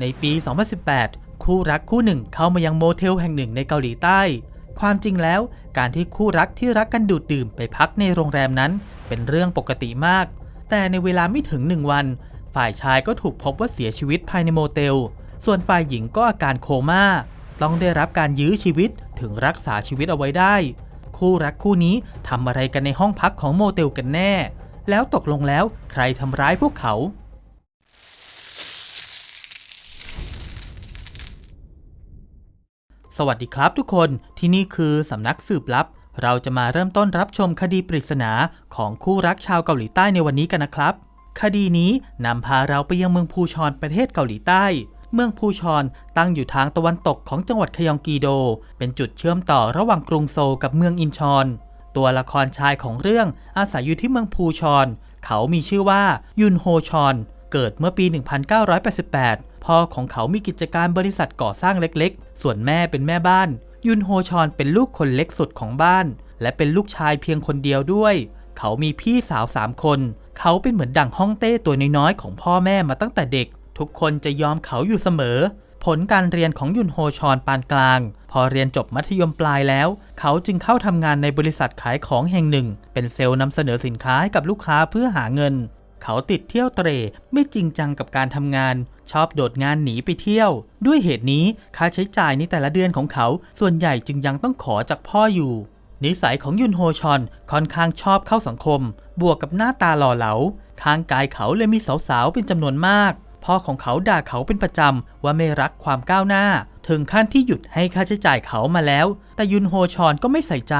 ในปี 2018 คู่รักคู่หนึ่งเข้ามายังโมเทลแห่งหนึ่งในเกาหลีใต้ ความจริงแล้วการที่คู่รักที่รักกันดูดดื่มไปพักในโรงแรมนั้น เป็นเรื่องปกติมาก แต่ในเวลาไม่ถึงหนึ่งวัน ฝ่ายชายก็ถูกพบว่าเสียชีวิตภายในโมเทล ส่วนฝ่ายหญิงก็อาการโคม่า ต้องได้รับการยื้อชีวิตถึงรักษาชีวิตเอาไว้ได้ คู่รักคู่นี้ทำอะไรกันในห้องพักของโมเทลกันแน่ แล้วตกลงแล้วใครทำร้ายพวกเขา สวัสดีครับทุกคนที่นี่คือสำนักสืบลับ เราจะมาเริ่มต้นรับชมคดีปริศนาของคู่รักชาวเกาหลีใต้ในวันนี้กันนะครับ คดีนี้นำพาเราไปยังเมืองพูชอนประเทศเกาหลีใต้ เมืองพูชอนตั้งอยู่ทางตะวันตกของจังหวัดคยองกีโด เป็นจุดเชื่อมต่อระหว่างกรุงโซลกับเมืองอินชอน ตัวละครชายของเรื่องอาศัยอยู่ที่เมืองพูชอน เขามีชื่อว่ายุนโฮชอน เกิดเมื่อปี 1988 พ่อของเขามีกิจการบริษัทก่อสร้างเล็กๆ ส่วนแม่เป็นแม่บ้าน ยุนโฮชอนเป็นลูกคนเล็กสุดของบ้าน และเป็นลูกชายเพียงคนเดียวด้วย เขามีพี่สาวสามคน เขาเป็นเหมือนดั่งฮ่องเต้ตัวน้อยๆของพ่อแม่มาตั้งแต่เด็ก ทุกคนจะยอมเขาอยู่เสมอ ผลการเรียนของยุนโฮชอนปานกลาง พอเรียนจบมัธยมปลายแล้ว เขาจึงเข้าทำงานในบริษัทขายของแห่งหนึ่ง เป็นเซลล์นำเสนอสินค้าให้กับลูกค้าเพื่อหาเงิน เขาติดเที่ยวเตร่ไม่จริงจังกับการทำงาน ชอบโดดงานหนีไปเที่ยว ด้วยเหตุนี้ค่าใช้จ่ายในแต่ละเดือนของเขา ส่วนใหญ่จึงยังต้องขอจากพ่ออยู่ นิสัยของยุนโฮชอนค่อนข้างชอบเข้าสังคม บวกกับหน้าตาหล่อเหลาข้างกายเขาเลยมีสาวๆเป็นจำนวนมากพ่อของเขาด่าเขาเป็นประจำว่าไม่รักความก้าวหน้า ถึงขั้นที่หยุดให้ค่าใช้จ่ายเขามาแล้ว แต่ยุนโฮชอนก็ไม่ใส่ใจ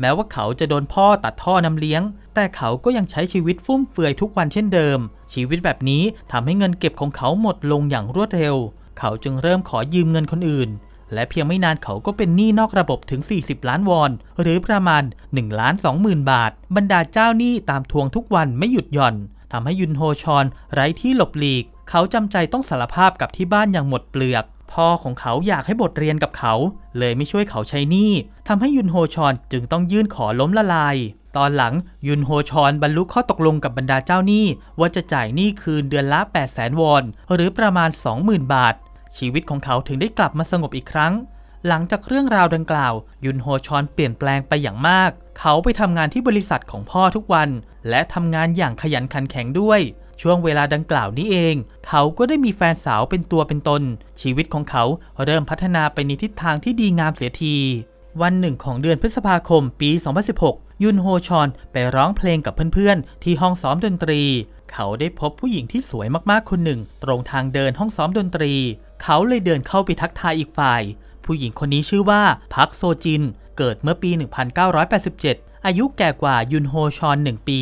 แม้ว่าเขาจะโดนพ่อตัดท่อน้ำเลี้ยง แต่เขาก็ยังใช้ชีวิตฟุ่มเฟือยทุกวันเช่นเดิม ชีวิตแบบนี้ทำให้เงินเก็บของเขาหมดลงอย่างรวดเร็ว เขาจึงเริ่มขอยืมเงินคนอื่น และเพียงไม่นานเขาก็เป็นหนี้นอกระบบถึง 40 ล้านวอน หรือประมาณ1ล้าน2หมื่นบาท บรรดาเจ้าหนี้ตามทวงทุกวันไม่หยุดหย่อนทำให้ยุนโฮชอนไร้ที่หลบหลีก เขาจำใจต้องสารภาพกับที่บ้านอย่างหมดเปลือก พ่อของเขาอยากให้บทเรียนกับเขา เลยไม่ช่วยเขาใช้หนี้ทำให้ยุนโฮชอนจึงต้องยื่นขอล้มละลาย ตอนหลังยุนโฮชอนบรรลุข้อตกลงกับบรรดาเจ้าหนี้ ว่าจะจ่ายหนี้คืนเดือนละ8 0 0แสนวอน หรือประมาณ 20,000 บาท ชีวิตของเขาถึงได้กลับมาสงบอีกครั้ง หลังจากเรื่องราวดังกล่าว ยุนโฮชอนเปลี่ยนแปลงไปอย่างมาก เขาไปทำงานที่บริษัทของพ่อทุกวัน และทำงานอย่างขยันขันแข็งด้วย ช่วงเวลาดังกล่าวนี้เอง เขาก็ได้มีแฟนสาวเป็นตัวเป็นตน ชีวิตของเขาเริ่มพัฒนาไปในทิศทางที่ดีงามเสียที วันหนึ่งของเดือนพฤษภาคมปี 2016 ยุนโฮชอนไปร้องเพลงกับเพื่อนๆ ที่ห้องซ้อมดนตรี เขาได้พบผู้หญิงที่สวยมากๆคนหนึ่ง ตรงทางเดินห้องซ้อมดนตรี เขาเลยเดินเข้าไปทักทายอีกฝ่าย ผู้หญิงคนนี้ชื่อว่าพักโซจิน เกิดเมื่อปี 1987 อายุแก่กว่ายุนโฮชอน 1 ปี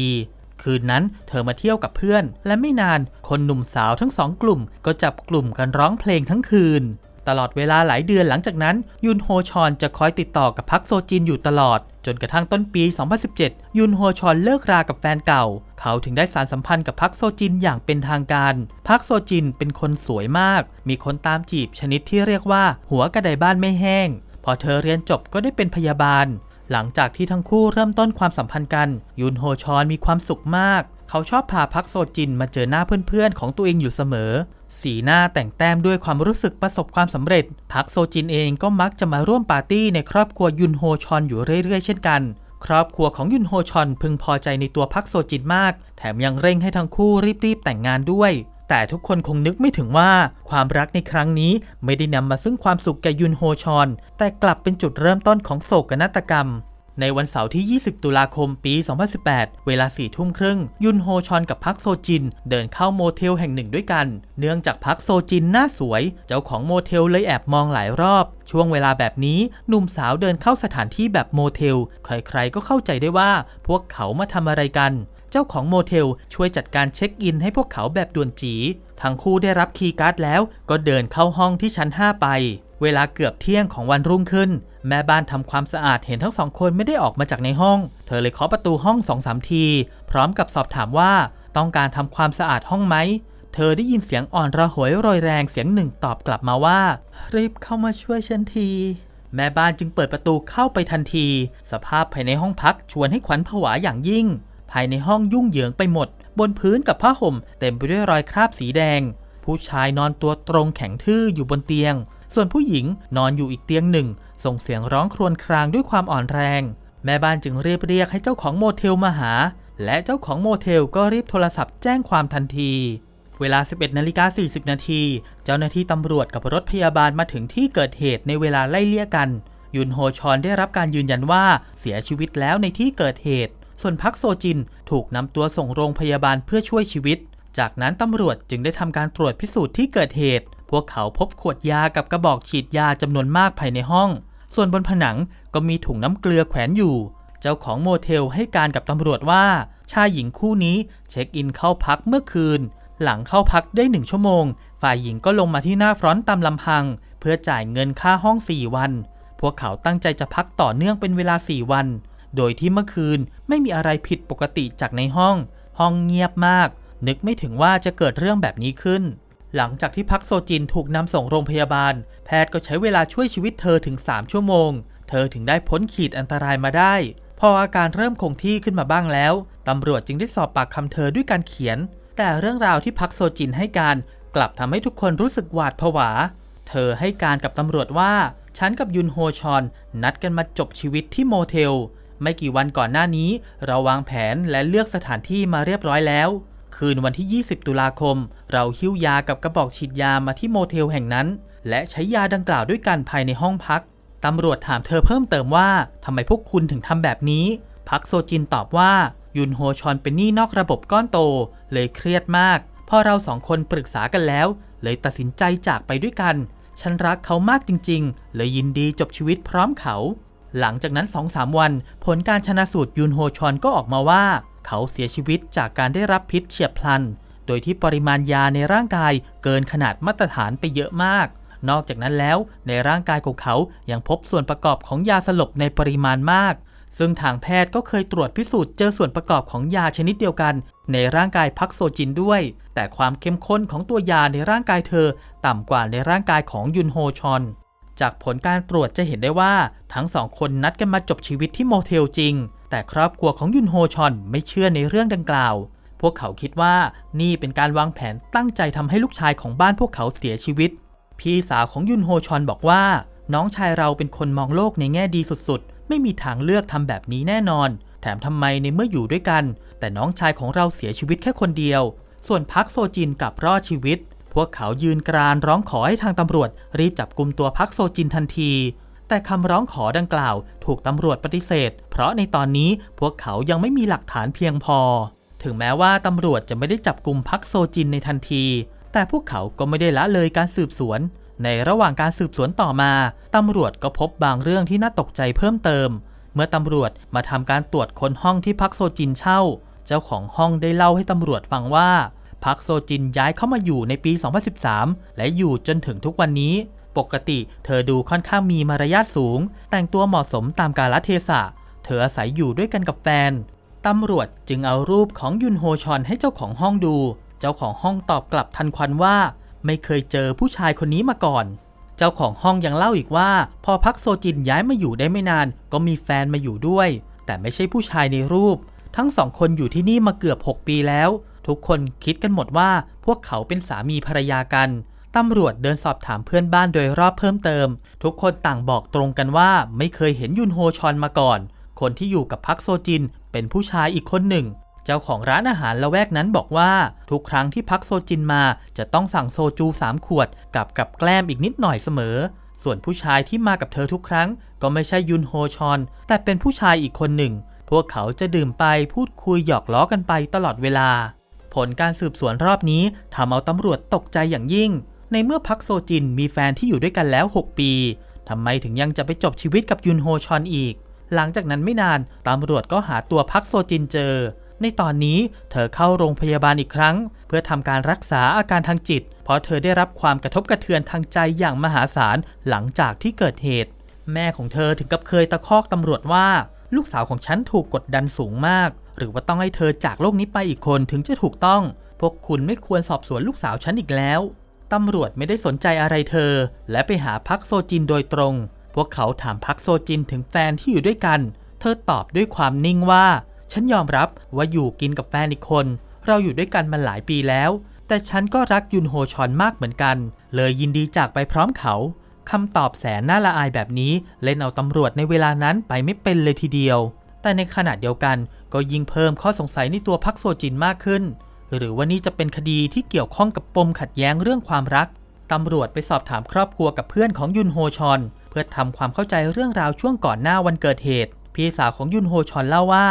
คืนนั้นเธอมาเที่ยวกับเพื่อน และไม่นานคนหนุ่มสาวทั้งสองกลุ่ม ก็จับกลุ่มกันร้องเพลงทั้งคืน ตลอดเวลาหลายเดือนหลังจากนั้น ยุนโฮชอนจะคอยติดต่อกับพักโซจินอยู่ตลอด จนกระทั่งต้นปี 2017 ยุนโฮชอนเลิกรากับแฟนเก่า เขาถึงได้สารสัมพันธ์กับพักโซจินอย่างเป็นทางการ พักโซจินเป็นคนสวยมาก มีคนตามจีบชนิดที่เรียกว่า หัวกระไดบ้านไม่แห้งพอเธอเรียนจบก็ได้เป็นพยาบาล หลังจากที่ทั้งคู่เริ่มต้นความสัมพันธ์กัน ยุนโฮชอนมีความสุขมาก เขาชอบพาพักโซจินมาเจอหน้าเพื่อนๆ ของตัวเองอยู่เสมอ สีหน้าแต่งแต้มด้วยความรู้สึกประสบความสำเร็จ พักโซจินเองก็มักจะมาร่วมปาร์ตี้ในครอบครัวยุนโฮชอนอยู่เรื่อยๆ เช่นกัน ครอบครัวของยุนโฮชอนพึงพอใจในตัวพักโซจินมาก แถมยังเร่งให้ทั้งคู่รีบๆแต่งงานด้วย แต่ทุกคนคงนึกไม่ถึงว่าความรักในครั้งนี้ไม่ได้นำมาซึ่งความสุขแก่ยุนโฮชอน แต่กลับเป็นจุดเริ่มต้นของโศกนาฏกรรม ในวันเสาร์ที่ 20 ตุลาคมปี 2018 เวลา4ทุ่มครึ่ง ยุนโฮชอนกับพักโซจิน เดินเข้าโมเทลแห่งหนึ่งด้วยกัน เนื่องจากพักโซจินหน้าสวย เจ้าของโมเทลเลยแอบมองหลายรอบ ช่วงเวลาแบบนี้หนุ่มสาวเดินเข้าสถานที่แบบโมเทล ใครๆก็เข้าใจได้ว่าพวกเขามาทำอะไรกัน เจ้าของโมเทลช่วยจัดการเช็คอินให้พวกเขาแบบด่วนจี ทั้งคู่ได้รับคีย์การ์ดแล้วก็เดินเข้าห้องที่ชั้น 5 ไป เวลาเกือบเที่ยงของวันรุ่งขึ้น แม่บ้านทำความสะอาดเห็นทั้งสองคนไม่ได้ออกมาจากในห้อง เธอเลยเคาะประตูห้องสองสามที พร้อมกับสอบถามว่าต้องการทำความสะอาดห้องไหมเธอได้ยินเสียงอ่อนระหวยโรยแรงเสียงหนึ่งตอบกลับมาว่า รีบเข้ามาช่วยฉันทีแม่บ้านจึงเปิดประตูเข้าไปทันที สภาพภายในห้องพักชวนให้ขวัญผวาอย่างยิ่งายในห้องยุ่งเหยิงไปหมด บนพื้นกับผ้าห่ม เต็มไปด้วยรอยคราบสีแดง ผู้ชายนอนตัวตรงแข็งทื่ออยู่บนเตียง ส่วนผู้หญิงนอนอยู่อีกเตียงหนึ่ง ส่งเสียงร้องครวญครางด้วยความอ่อนแรง แม่บ้านจึงเรียบเรียกให้เจ้าของโมเทลมาหา และเจ้าของโมเทลก็รีบโทรศัพท์แจ้งความทันทีเวลา 11นาฬิกา40 นาที เจ้าหน้าที่ตำรวจกับรถพยาบาลมาถึงที่เกิดเหตุในเวลาไล่เลี่ยกัน ยุนโฮชอนได้รับการยืนยันว่าเสียชีวิตแล้วในที่เกิดเหตุ ส่วนพักโซจินถูกนำตัวส่งโรงพยาบาลเพื่อช่วยชีวิต จากนั้นตำรวจจึงได้ทำการตรวจพิสูจน์ที่เกิดเหตุ พวกเขาพบขวดยากับกระบอกฉีดยาจำนวนมากภายในห้อง ส่วนบนผนังก็มีถุงน้ำเกลือแขวนอยู่ เจ้าของโมเทลให้การกับตำรวจว่า ชายหญิงคู่นี้เช็คอินเข้าพักเมื่อคืน หลังเข้าพักได้หนึ่งชั่วโมง ฝ่ายหญิงก็ลงมาที่หน้าฟรอนต์ตามลำพัง เพื่อจ่ายเงินค่าห้อง 4 วัน พวกเขาตั้งใจจะพักต่อเนื่องเป็นเวลา 4 วัน โดยที่เมื่อคืนไม่มีอะไรผิดปกติจากในห้อง ห้องเงียบมาก นึกไม่ถึงว่าจะเกิดเรื่องแบบนี้ขึ้น หลังจากที่พักโซจินถูกนำส่งโรงพยาบาล แพทย์ก็ใช้เวลาช่วยชีวิตเธอถึง 3 ชั่วโมง เธอถึงได้พ้นขีดอันตรายมาได้ พออาการเริ่มคงที่ขึ้นมาบ้างแล้วตำรวจจึงได้สอบปากคำเธอด้วยการเขียน แต่เรื่องราวที่พักโซจินให้การกลับทำให้ทุกคนรู้สึกหวาดผวา เธอให้การกับตำรวจว่าฉันกับยุนโฮชอนนัดกันมาจบชีวิตที่โมเทล ไม่กี่วันก่อนหน้านี้ เราวางแผนและเลือกสถานที่มาเรียบร้อยแล้ว คืนวันที่ 20 ตุลาคม เราหิ้วยากับกระบอกฉีดยามาที่โมเทลแห่งนั้น และใช้ยาดังกล่าวด้วยกันภายในห้องพักตำรวจถามเธอเพิ่มเติมว่าทำไมพวกคุณถึงทำแบบนี้ พักโซจินตอบว่า ยุนโฮชอนเป็นหนี้นอกระบบก้อนโต เลยเครียดมาก พอเราสองคนปรึกษากันแล้ว เลยตัดสินใจจากไปด้วยกัน ฉันรักเขามากจริง ๆ เลยยินดีจบชีวิตพร้อมเขา หลังจากนั้น2-3วัน ผลการชนะสูตรยุนโฮชอนก็ออกมาว่า เขาเสียชีวิตจากการได้รับพิษเฉียบพลัน โดยที่ปริมาณยาในร่างกายเกินขนาดมาตรฐานไปเยอะมาก นอกจากนั้นแล้วในร่างกายของเขายังพบส่วนประกอบของยาสลบในปริมาณมาก ซึ่งทางแพทย์ก็เคยตรวจพิสูจน์เจอส่วนประกอบของยาชนิดเดียวกัน ในร่างกายพักโซจินด้วย แต่ความเข้มข้นของตัวยาในร่างกายเธอ ต่ำกว่าในร่างกายของยุนโฮชอน จากผลการตรวจจะเห็นได้ว่าทั้งสองคนนัดกันมาจบชีวิตที่โมเทลจริง แต่ครอบครัวของยุนโฮชอนไม่เชื่อในเรื่องดังกล่าว พวกเขาคิดว่านี่เป็นการวางแผนตั้งใจทำให้ลูกชายของบ้านพวกเขาเสียชีวิต พี่สาวของยุนโฮชอนบอกว่า น้องชายเราเป็นคนมองโลกในแง่ดีสุดๆ ไม่มีทางเลือกทำแบบนี้แน่นอน แถมทำไมในเมื่ออยู่ด้วยกัน แต่น้องชายของเราเสียชีวิตแค่คนเดียว ส่วนพักโซจินกลับรอดชีวิต พวกเขายืนกรานร้องขอให้ทางตำรวจ รีบจับกลุ่มตัวพักโซจินทันที แต่คำร้องขอดังกล่าว ถูกตำรวจปฏิเสธ เพราะในตอนนี้พวกเขายังไม่มีหลักฐานเพียงพอ ถึงแม้ว่าตำรวจจะไม่ได้จับกลุ่มพักโซจินในทันที แต่พวกเขาก็ไม่ได้ละเลยการสืบสวน ในระหว่างการสืบสวนต่อมาตำรวจก็พบบางเรื่องที่น่าตกใจเพิ่มเติม เมื่อตำรวจมาทำการตรวจค้นห้องที่พักโซจินเช่า เจ้าของห้องได้เล่าให้ตำรวจฟังว่า พักโซจินย้ายเข้ามาอยู่ในปี 2013 และอยู่จนถึงทุกวันนี้ ปกติเธอดูค่อนข้างมีมารยาทสูง แต่งตัวเหมาะสมตามกาลเทศะ เธออาศัยอยู่ด้วยกันกับแฟน ตำรวจจึงเอารูปของยุนโฮชอนให้เจ้าของห้องดู เจ้าของห้องตอบกลับทันควันว่า ไม่เคยเจอผู้ชายคนนี้มาก่อน เจ้าของห้องยังเล่าอีกว่า พอพักโซจินย้ายมาอยู่ได้ไม่นาน ก็มีแฟนมาอยู่ด้วย แต่ไม่ใช่ผู้ชายในรูป ทั้งสองคนอยู่ที่นี่มาเกือบ 6 ปีแล้ว ทุกคนคิดกันหมดว่าพวกเขาเป็นสามีภรรยากัน ตำรวจเดินสอบถามเพื่อนบ้านโดยรอบเพิ่มเติม ทุกคนต่างบอกตรงกันว่าไม่เคยเห็นยุนโฮชอนมาก่อน คนที่อยู่กับพักโซจินเป็นผู้ชายอีกคนหนึ่ง เจ้าของร้านอาหารละแวกนั้นบอกว่า ทุกครั้งที่พักโซจินมาจะต้องสั่งโซจู3ขวดกับกับแกล้มอีกนิดหน่อยเสมอ ส่วนผู้ชายที่มากับเธอทุกครั้ง ก็ไม่ใช่ยุนโฮชอน แต่เป็นผู้ชายอีกคนหนึ่งพวกเขาจะดื่มไปพูดคุยหยอกล้อกันไปตลอดเวลา ผลการสืบสวนรอบนี้ทำเอาตำรวจตกใจอย่างยิ่ง ในเมื่อพักโซจินมีแฟนที่อยู่ด้วยกันแล้ว 6 ปีทำไมถึงยังจะไปจบชีวิตกับยุนโฮชอนอีก หลังจากนั้นไม่นานตำรวจก็หาตัวพักโซจินเจอ ในตอนนี้เธอเข้าโรงพยาบาลอีกครั้ง เพื่อทำการรักษาอาการทางจิต เพราะเธอได้รับความกระทบกระเทือนทางใจอย่างมหาศาลหลังจากที่เกิดเหตุ แม่ของเธอถึงกับเคยตะคอกตำรวจว่า ลูกสาวของฉันถูกกดดันสูงมาก หรือว่าต้องให้เธอจากโลกนี้ไปอีกคนถึงจะถูกต้อง พวกคุณไม่ควรสอบสวนลูกสาวฉันอีกแล้ว ตำรวจไม่ได้สนใจอะไรเธอ และไปหาพักโซจินโดยตรง พวกเขาถามพักโซจินถึงแฟนที่อยู่ด้วยกัน เธอตอบด้วยความนิ่งว่า ฉันยอมรับว่าอยู่กินกับแฟนอีกคน เราอยู่ด้วยกันมาหลายปีแล้ว แต่ฉันก็รักยุนโฮชอนมากเหมือนกัน เลยยินดีจากไปพร้อมเขา คำตอบแสนน่าละอายแบบนี้เล่นเอาตำรวจในเวลานั้นไปไม่เป็นเลยทีเดียว แต่ในขณะเดียวกันก็ยิ่งเพิ่มข้อสงสัยในตัวพักโซจินมากขึ้น หรือว่านี่จะเป็นคดีที่เกี่ยวข้องกับปมขัดแย้งเรื่องความรักตำรวจไปสอบถามครอบครัวกับเพื่อนของยุนโฮชอน เพื่อทำความเข้าใจเรื่องราวช่วงก่อนหน้าวันเกิดเหตุ พี่สาวของยุนโฮชอนเล่าว่า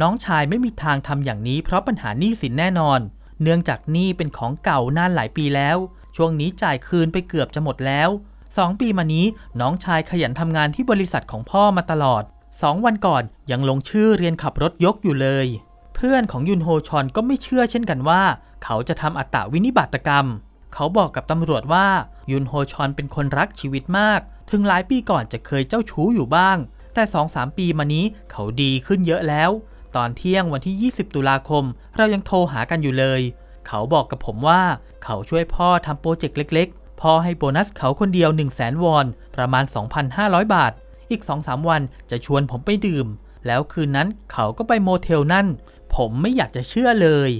น้องชายไม่มีทางทำอย่างนี้เพราะปัญหาหนี้สินแน่นอน เนื่องจากหนี้เป็นของเก่านานหลายปีแล้ว ช่วงนี้จ่ายคืนไปเกือบจะหมดแล้ว สองปีมานี้น้องชายขยันทำงานที่บริษัทของพ่อมาตลอดสองวันก่อนยังลงชื่อเรียนขับรถยกอยู่เลย เพื่อนของยุนโฮชอนก็ไม่เชื่อเช่นกันว่า เขาจะทำอัตตวินิบาตกรรม เขาบอกกับตำรวจว่ายุนโฮชอนเป็นคนรักชีวิตมาก ถึงหลายปีก่อนจะเคยเจ้าชู้อยู่บ้าง แต่ 2-3 ปีมานี้เขาดีขึ้นเยอะแล้ว ตอนเที่ยงวันที่ 20 ตุลาคม เรายังโทรหากันอยู่เลย เขาบอกกับผมว่า เขาช่วยพ่อทำโปรเจกต์เล็กๆ พ่อให้โบนัสเขาคนเดียว 1 0 0 0 0แสนวอน ประมาณ 2,500 บาท อีก 2-3 วันจะชวนผมไปดื่ม แล้วคืนนั้นเขาก็ไปโมเทลนั่น ผมไม่อยากจะเชื่อเลย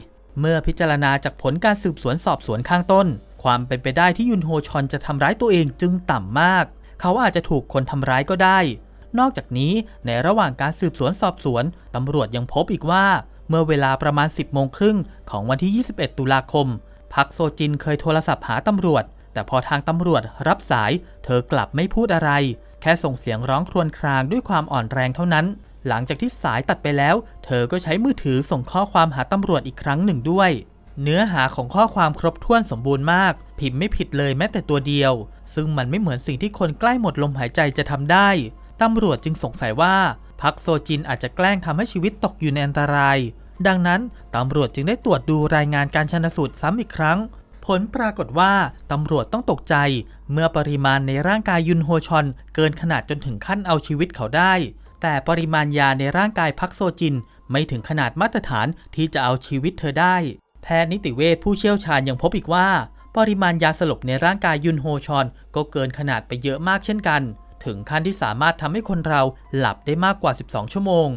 เมื่อพิจารณาจากผลการสืบสวนสอบสวนข้างต้น ความเป็นไปได้ที่ยุนโฮชอนจะทำร้ายตัวเองจึงต่ำมาก เขาอาจจะถูกคนทำร้ายก็ได้ นอกจากนี้ในระหว่างการสืบสวนสอบสวนตำรวจยังพบอีกว่า เมื่อเวลาประมาณ 10โมงครึ่งของวันที่ 21 ตุลาคมพักโซจินเคยโทรศัพท์หาตำรวจ แต่พอทางตำรวจรับสาย เธอกลับไม่พูดอะไร แค่ส่งเสียงร้องครวญครางด้วยความอ่อนแรงเท่านั้น หลังจากที่สายตัดไปแล้ว เธอก็ใช้มือถือส่งข้อความหาตำรวจอีกครั้งหนึ่งด้วย เนื้อหาของข้อความครบถ้วนสมบูรณ์มาก พิมพ์ไม่ผิดเลยแม้แต่ตัวเดียว ซึ่งมันไม่เหมือนสิ่งที่คนใกล้หมดลมหายใจจะทำได้ตำรวจจึงสงสัยว่าพักโซจินอาจจะแกล้งทำให้ชีวิตตกอยู่ในอันตราย ดังนั้นตำรวจจึงได้ตรวจดูรายงานการชนสูตรซ้ำอีกครั้ง ผลปรากฏว่าตำรวจต้องตกใจ เมื่อปริมาณในร่างกายยุนโฮชอนเกินขนาดจนถึงขั้นเอาชีวิตเขาได้ แต่ปริมาณยาในร่างกายพักโซจิน ไม่ถึงขนาดมาตรฐานที่จะเอาชีวิตเธอได้ แพทย์นิติเวชผู้เชี่ยวชาญยังพบอีกว่า ปริมาณยาสลบในร่างกายยุนโฮชอน ก็เกินขนาดไปเยอะมากเช่นกัน ถึงขั้นที่สามารถทำให้คนเราหลับได้มากกว่า 12 ชั่วโมง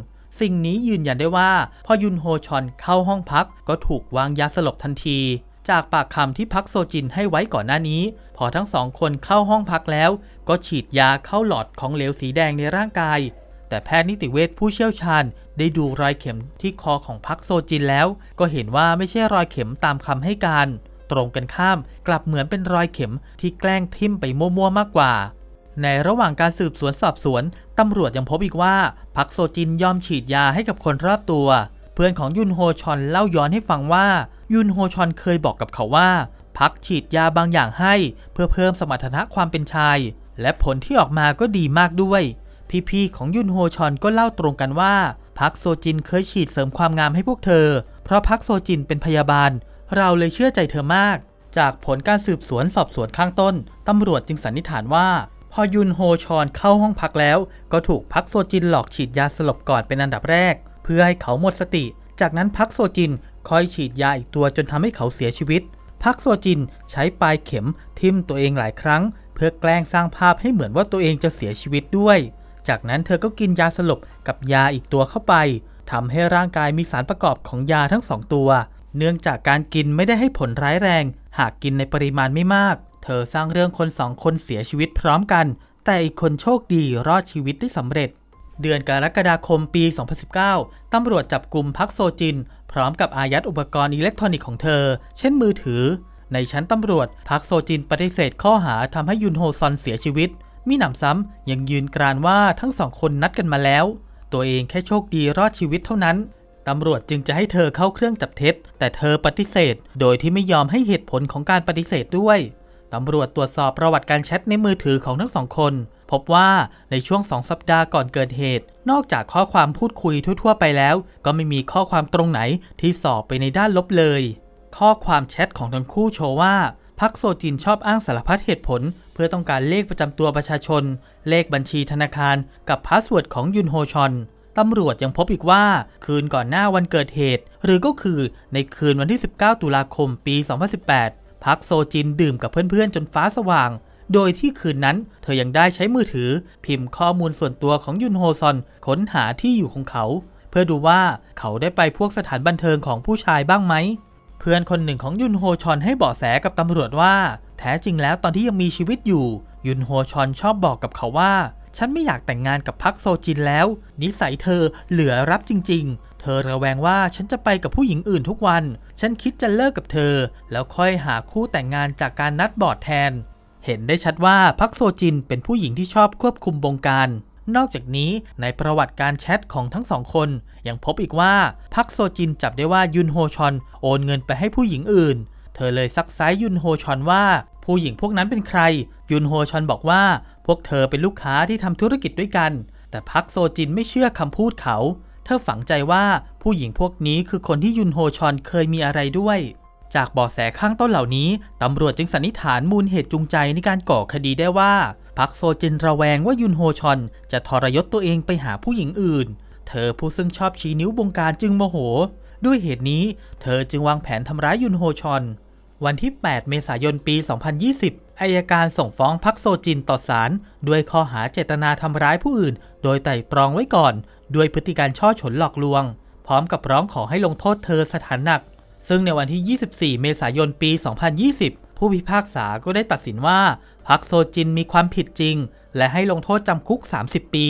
สิ่งนี้ยืนยันได้ว่า พอยุนโฮชอนเข้าห้องพักก็ถูกวางยาสลบทันที จากปากคำที่พักโซจินให้ไว้ก่อนหน้านี้ พอทั้งสองคนเข้าห้องพักแล้ว ก็ฉีดยาเข้าหลอดของเหลวสีแดงในร่างกาย แต่แพทย์นิติเวชผู้เชี่ยวชาญ ได้ดูรอยเข็มที่คอของพักโซจินแล้ว ก็เห็นว่าไม่ใช่รอยเข็มตามคำให้การ ตรงกันข้ามกลับเหมือนเป็นรอยเข็มที่แกล้งทิ่มไปมั่วๆมากกว่าในระหว่างการสืบสวนสอบสวน ตำรวจยังพบอีกว่า พักโซจินยอมฉีดยาให้กับคนรอบตัว พื่อนของยุนโฮชอนเล่าย้อนให้ฟังว่า ยุนโฮชอนเคยบอกกับเขาว่า พักฉีดยาบางอย่างให้ เพื่อเพิ่มสมรรถนะความเป็นชาย และผลที่ออกมาก็ดีมากด้วย พี่ๆของยุนโฮชอนก็เล่าตรงกันว่า พักโซจินเคยฉีดเสริมความงามให้พวกเธอ เพราะพักโซจินเป็นพยาบาล เราเลยเชื่อใจเธอมาก จากผลการสืบสวนสอบสวนข้างต้นตำรวจจึงสันนิษฐานว่าพอยุนโฮชอนเข้าห้องพักแล้ว ก็ถูกพักโซจินหลอกฉีดยาสลบก่อนเป็นอันดับแรก เพื่อให้เขาหมดสติ จากนั้นพักโซจินคอยฉีดยาอีกตัวจนทำให้เขาเสียชีวิต พักโซจินใช้ปลายเข็มทิ่มตัวเองหลายครั้ง เพื่อแกล้งสร้างภาพให้เหมือนว่าตัวเองจะเสียชีวิตด้วย จากนั้นเธอก็กินยาสลบกับยาอีกตัวเข้าไปทำให้ร่างกายมีสารประกอบของยาทั้งสองตัว เนื่องจากการกินไม่ได้ให้ผลร้ายแรง หากกินในปริมาณไม่มาก เธอสร้างเรื่องคนสองคนเสียชีวิตพร้อมกัน แต่อีกคนโชคดีรอดชีวิตได้สำเร็จ เดือนกรกฎาคมปี 2019 ตำรวจจับกลุ่มพักโซจิน พร้อมกับอายัดอุปกรณ์อิเล็กทรอนิกส์ของเธอ เช่นมือถือ ในชั้นตำรวจ พักโซจินปฏิเสธข้อหาทำให้ยุนโฮซอนเสียชีวิต มีหนำซ้ำยังยืนกรานว่าทั้งสองคนนัดกันมาแล้ว ตัวเองแค่โชคดีรอดชีวิตเท่านั้นตำรวจจึงจะให้เธอเข้าเครื่องจับเท็จ แต่เธอปฏิเสธ โดยที่ไม่ยอมให้เหตุผลของการปฏิเสธด้วย ตำรวจตรวจสอบประวัติการแชทในมือถือของทั้งสองคน พบว่าในช่วงสองสัปดาห์ก่อนเกิดเหตุ นอกจากข้อความพูดคุยทั่วๆ ไปแล้ว ก็ไม่มีข้อความตรงไหนที่สอบไปในด้านลบเลย ข้อความแชทของทั้งคู่โชว์ว่าพักโซจินชอบอ้างสารพัดเหตุผล เพื่อต้องการเลขประจำตัวประชาชน เลขบัญชีธนาคาร กับพาสเวิร์ดของยุนโฮชอนตำรวจยังพบอีกว่าคืนก่อนหน้าวันเกิดเหตุ หรือก็คือในคืนวันที่ 19 ตุลาคมปี 2018 พักโซจินดื่มกับเพื่อนๆ จนฟ้าสว่าง โดยที่คืนนั้นเธอยังได้ใช้มือถือ พิมพ์ข้อมูลส่วนตัวของยุนโฮซอนค้นหาที่อยู่ของเขา เพื่อดูว่าเขาได้ไปพวกสถานบันเทิงของผู้ชายบ้างไหม เพื่อนคนหนึ่งของยุนโฮชอนให้เบาะแสกับตำรวจว่า แท้จริงแล้วตอนที่ยังมีชีวิตอยู่ ยุนโฮชอนชอบบอกกับเขาว่าฉันไม่อยากแต่งงานกับพักโซจินแล้ว นิสัยเธอเหลือรับจริงๆ เธอระแวงว่าฉันจะไปกับผู้หญิงอื่นทุกวัน ฉันคิดจะเลิกกับเธอ แล้วค่อยหาคู่แต่งงานจากการนัดบอร์ดแทน เห็นได้ชัดว่าพักโซจินเป็นผู้หญิงที่ชอบควบคุมบงการ นอกจากนี้ในประวัติการแชทของทั้งสองคนยังพบอีกว่าพักโซจินจับได้ว่ายุนโฮชอนโอนเงินไปให้ผู้หญิงอื่น เธอเลยซักไซยุนโฮชอนว่าผู้หญิงพวกนั้นเป็นใคร ยุนโฮชอนบอกว่าพวกเธอเป็นลูกค้าที่ทำธุรกิจด้วยกัน แต่พักโซจินไม่เชื่อคำพูดเขา ธอฝังใจว่าผู้หญิงพวกนี้คือคนที่ยุนโฮชอนเคยมีอะไรด้วย จากเบาะแสข้างต้นเหล่านี้ ตำรวจจึงสันนิษฐานมูลเหตุจูงใจในการก่อคดีได้ว่าพักโซจินระแวงว่ายุนโฮชอนจะทรยศตัวเองไปหาผู้หญิงอื่น เธอผู้ซึ่งชอบชี้นิ้วบงการจึงโมโห ด้วยเหตุนี้ เธอจึงวางแผนทำร้ายยุนโฮชอน วันที่ 8 เมษายนปี 2020 อายการส่งฟ้องพักโซจินต่อศาลด้วยข้อหาเจตนาทำร้ายผู้อื่น โดยไตร่ตรองไว้ก่อน ด้วยพฤติการช่อฉนหลอกลวง พร้อมกับร้องขอให้ลงโทษเธอสถานหนัก ซึ่งในวันที่ 24 เมษายนปี 2020 ผู้พิพากษาก็ได้ตัดสินว่าพักโซจินมีความผิดจริง และให้ลงโทษจำคุก 30 ปี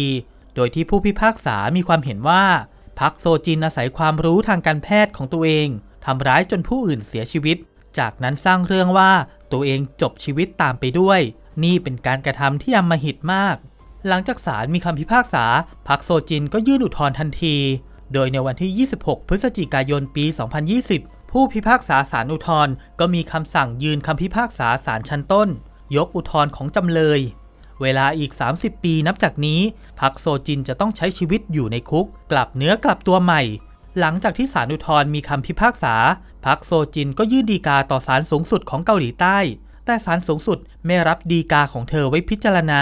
โดยที่ผู้พิพากษามีความเห็นว่าพักโซจินอาศัยความรู้ทางการแพทย์ของตัวเองทำร้ายจนผู้อื่นเสียชีวิต จากนั้นสร้างเรื่องว่าตัวเองจบชีวิตตามไปด้วย นี่เป็นการกระทำที่อำมหิตมาก หลังจากศาลมีคำพิพากษาพักโซจินก็ยื่นอุทธรณ์ทันที โดยในวันที่ 26 พฤศจิกายนปี 2020 ผู้พิพากษาศาลอุทธรณ์ก็มีคำสั่งยืนคำพิพากษาศาลชั้นต้น ยกอุทธรณ์ของจำเลย เวลาอีก 30 ปีนับจากนี้พักโซจินจะต้องใช้ชีวิตอยู่ในคุก กลับเนื้อกลับตัวใหม่ หลังจากที่ศาลอุทธรณ์มีคำพิพากษาพักโซจินก็ยื่นดีกาต่อศาลสูงสุดของเกาหลีใต้ แต่ศาลสูงสุดไม่รับดีกาของเธอไว้พิจารณา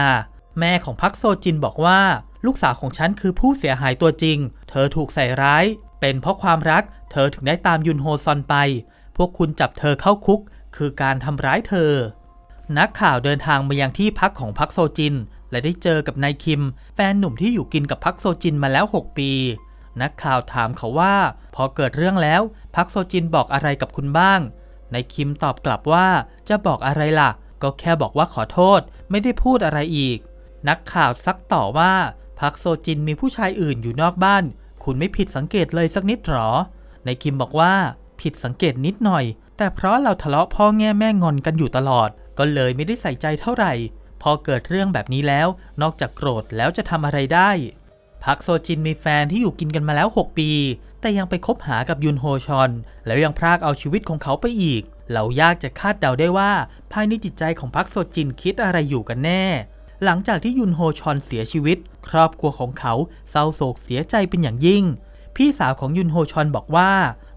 แม่ของพักโซจินบอกว่า ลูกสาวของฉันคือผู้เสียหายตัวจริง เธอถูกใส่ร้าย เป็นเพราะความรัก เธอถึงได้ตามยุนโฮซอนไป พวกคุณจับเธอเข้าคุก คือการทำร้ายเธอ นักข่าวเดินทางมายังที่พักของพักโซจิน และได้เจอกับนายคิม แฟนหนุ่มที่อยู่กินกับพักโซจินมาแล้ว 6 ปี นักข่าวถามเขาว่า พอเกิดเรื่องแล้วพักโซจินบอกอะไรกับคุณบ้างนายคิมตอบกลับว่าจะบอกอะไรล่ะ ก็แค่บอกว่าขอโทษ ไม่ได้พูดอะไรอีก นักข่าวซักต่อว่าพักโซจินมีผู้ชายอื่นอยู่นอกบ้าน คุณไม่ผิดสังเกตเลยสักนิดหรอนายคิมบอกว่าผิดสังเกตนิดหน่อย แต่เพราะเราทะเลาะพ่อแง่แม่งอนกันอยู่ตลอด ก็เลยไม่ได้ใส่ใจเท่าไหร่ พอเกิดเรื่องแบบนี้แล้ว นอกจากโกรธแล้วจะทำอะไรได้ พักโซจินมีแฟนที่อยู่กินกันมาแล้ว 6 ปี แต่ยังไปคบหากับยุนโฮชอน แล้วยังพรากเอาชีวิตของเขาไปอีก เรายากจะคาดเดาได้ว่า ภายในจิตใจของพักโซจินคิดอะไรอยู่กันแน่ หลังจากที่ยุนโฮชอนเสียชีวิต ครอบครัวของเขาเศร้าโศกเสียใจเป็นอย่างยิ่ง พี่สาวของยุนโฮชอนบอกว่า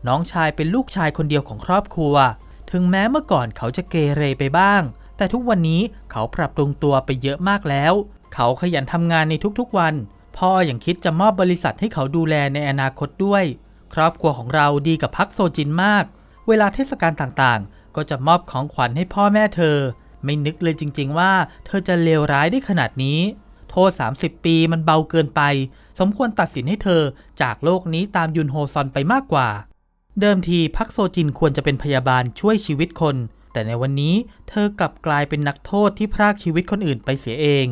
น้องชายเป็นลูกชายคนเดียวของครอบครัว ถึงแม้เมื่อก่อนเขาจะเกเรไปบ้าง แต่ทุกวันนี้เขาปรับปรุงตัวไปเยอะมากแล้ว เขาขยันทำงานในทุกๆวันพ่ออย่างคิดจะมอบบริษัทให้เขาดูแลในอนาคตด้วย ครอบครัวของเราดีกับพักโซจินมาก เวลาเทศกาลต่างๆ ก็จะมอบของขวัญให้พ่อแม่เธอ ไม่นึกเลยจริง ๆ ว่า เธอจะเลวร้ายได้ขนาดนี้ โทษ 30 ปีมันเบาเกินไป สมควรตัดสินให้เธอจากโลกนี้ตามยุนโฮซอนไปมากกว่า เดิมทีพักโซจินควรจะเป็นพยาบาลช่วยชีวิตคน แต่ในวันนี้เธอกลับกลายเป็นนักโทษที่พรากชีวิตคนอื่นไปเสียเอง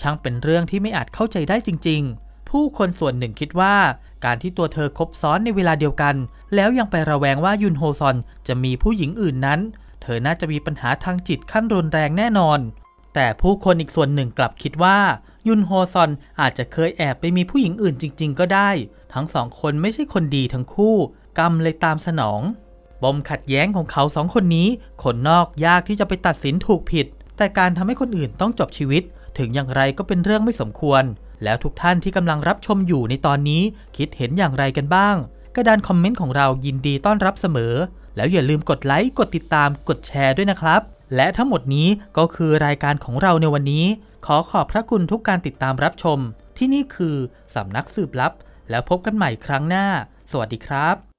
ช่างเป็นเรื่องที่ไม่อาจเข้าใจได้จริง ๆผู้คนส่วนหนึ่งคิดว่าการที่ตัวเธอคบซ้อนในเวลาเดียวกัน แล้วยังไประแวงว่ายุนโฮซอนจะมีผู้หญิงอื่นนั้น เธอน่าจะมีปัญหาทางจิตขั้นรุนแรงแน่นอน แต่ผู้คนอีกส่วนหนึ่งกลับคิดว่า ยุนโฮซอนอาจจะเคยแอบไปมีผู้หญิงอื่นจริง ๆ ก็ได้ ทั้งสองคนไม่ใช่คนดีทั้งคู่ กรรมเลยตามสนองปมขัดแย้งของเขาสองคนนี้ คนนอกยากที่จะไปตัดสินถูกผิด แต่การทำให้คนอื่นต้องจบชีวิต ถึงอย่างไรก็เป็นเรื่องไม่สมควร แล้วทุกท่านที่กำลังรับชมอยู่ในตอนนี้ คิดเห็นอย่างไรกันบ้างกระดานคอมเมนต์ของเรายินดีต้อนรับเสมอ แล้วอย่าลืมกดไลค์ กดติดตาม กดแชร์ด้วยนะครับ และทั้งหมดนี้ก็คือรายการของเราในวันนี้ ขอขอบพระคุณทุกการติดตามรับชม ที่นี่คือสำนักสืบลับ แล้วพบกันใหม่ครั้งหน้า สวัสดีครับ